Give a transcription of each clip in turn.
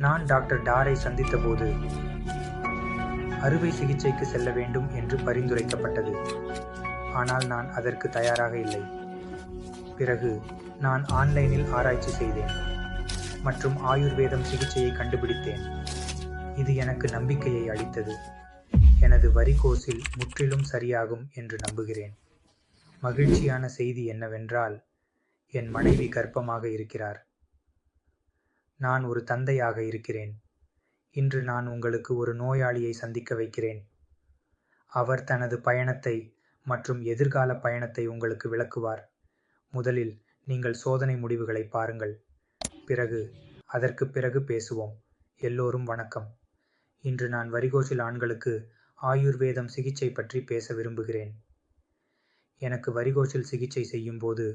நான் டாக்டர் டாரை சந்தித்தபோது அறுவை சிகிச்சைக்கு செல்ல வேண்டும் என்று பரிந்துரைக்கப்பட்டது. ஆனால் நான் அதற்கு தயாராக இல்லை. பிறகு நான் ஆன்லைனில் ஆராய்ச்சி செய்தேன் மற்றும் ஆயுர்வேதம் சிகிச்சையை கண்டுபிடித்தேன். இது எனக்கு நம்பிக்கையை அளித்தது. எனது வரிகோசில் முற்றிலும் சரியாகும் என்று நம்புகிறேன். மகிழ்ச்சியான செய்தி என்னவென்றால் என் மனைவி கர்ப்பமாக இருக்கிறார். நான் ஒரு தந்தையாக இருக்கிறேன். இன்று நான் உங்களுக்கு ஒரு நோயாளியை சந்திக்க வைக்கிறேன். அவர் தனது பயணத்தை மற்றும் எதிர்கால பயணத்தை உங்களுக்கு விளக்குவார். முதலில் நீங்கள் சோதனை முடிவுகளை பாருங்கள். பிறகு அதற்கு பிறகு பேசுவோம். எல்லோரும் வணக்கம். இன்று நான் வரிகோசில் ஆண்களுக்கு ஆயுர்வேதம் சிகிச்சை பற்றி பேச விரும்புகிறேன். எனக்கு வரிகோசில் சிகிச்சை செய்யும்போது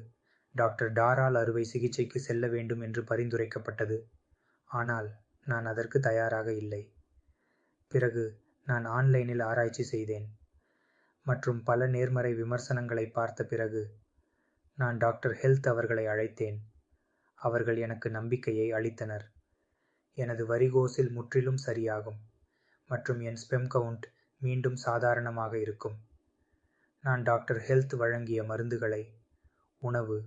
டாக்டர் டாரால் அறுவை சிகிச்சைக்கு செல்ல வேண்டும் என்று பரிந்துரைக்கப்பட்டது. ஆனால் நான் அதற்கு தயாராக இல்லை. பிறகு நான் ஆன்லைனில் ஆராய்ச்சி செய்தேன். மற்றும் பல நேர்மறை விமர்சனங்களை பார்த்த பிறகு நான் டாக்டர் ஹெல்த் அவர்களை அழைத்தேன். அவர்கள் எனக்கு நம்பிக்கையை அளித்தனர். எனது வரிகோசில் முற்றிலும் சரியாகும் மற்றும் என் ஸ்பெம் கவுண்ட் மீண்டும் சாதாரணமாக இருக்கும். நான் டாக்டர் ஹெல்த் வழங்கிய மருந்துகளை உணவு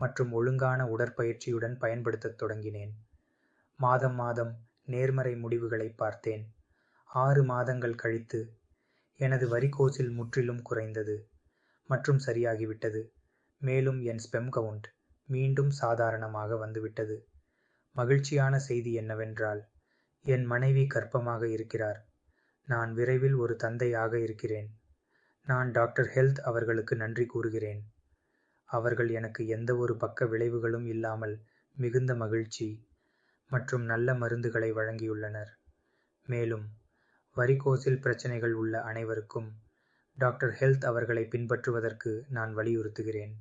மற்றும் ஒழுங்கான உடற்பயிற்சியுடன் பயன்படுத்தத் தொடங்கினேன். மாதம் மாதம் நேர்மறை முடிவுகளை பார்த்தேன். ஆறு மாதங்கள் கழித்து எனது வரிகோசில் முற்றிலும் குறைந்தது. மற்றும் சரியாகிவிட்டது. மேலும் என் ஸ்பெம் கவுண்ட் மீண்டும் சாதாரணமாக வந்துவிட்டது. மகிழ்ச்சியான செய்தி என்னவென்றால் என் மனைவி கர்ப்பமாக இருக்கிறார். நான் விரைவில் ஒரு தந்தையாக இருக்கிறேன். நான் டாக்டர் ஹெல்த் அவர்களுக்கு நன்றி கூறுகிறேன். அவர்கள் எனக்கு எந்த ஒரு பக்க விளைவுகளும் இல்லாமல் மிகுந்த மகிழ்ச்சி மற்றும் நல்ல மருந்துகளை வழங்கியுள்ளனர். மேலும் வரிகோசில் பிரச்சனைகள் உள்ள அனைவருக்கும் டாக்டர் ஹெல்த் அவர்களை பின்பற்றுவதற்கு நான் வலியுறுத்துகிறேன்.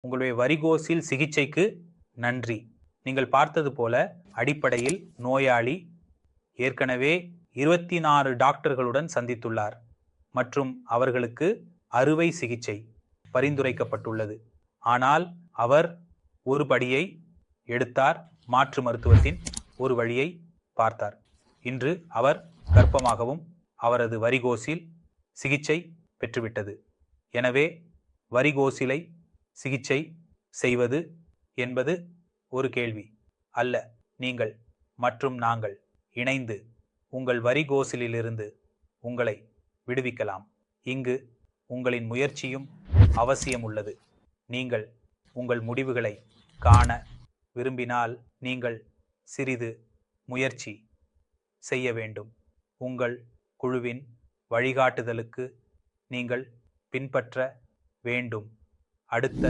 உங்களுடைய வரிகோசில் சிகிச்சைக்கு நன்றி. நீங்கள் பார்த்தது போல அடிப்படையில் நோயாளி ஏற்கனவே இருபத்தி நாலு டாக்டர்களுடன் சந்தித்துள்ளார் மற்றும் அவர்களுக்கு அறுவை சிகிச்சை பரிந்துரைக்கப்பட்டுள்ளது. ஆனால் அவர் ஒரு படியை எடுத்தார். மாற்று மருத்துவத்தின் ஒரு வழியை பார்த்தார். இன்று அவர் கர்ப்பமாகவும் அவரது வரிகோசில் சிகிச்சை பெற்றுவிட்டது. எனவே வரிகோசிலை சிகிச்சை செய்வது என்பது ஒரு கேள்வி அல்ல. நீங்கள் மற்றும் நாங்கள் இணைந்து உங்கள் வரிகோசிலிருந்து உங்களை விடுவிக்கலாம். இங்கு உங்களின் முயற்சியும் அவசியம் உள்ளது நீங்கள் உங்கள் முடிவுகளை காண விரும்பினால் நீங்கள் சிறிது முயற்சி செய்ய வேண்டும். உங்கள் குழுவின் வழிகாட்டுதலுக்கு நீங்கள் பின்பற்ற வேண்டும். அடுத்த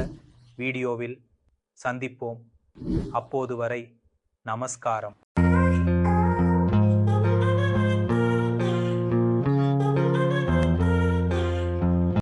வீடியோவில் சந்திப்போம். அப்போது வரை நமஸ்காரம்.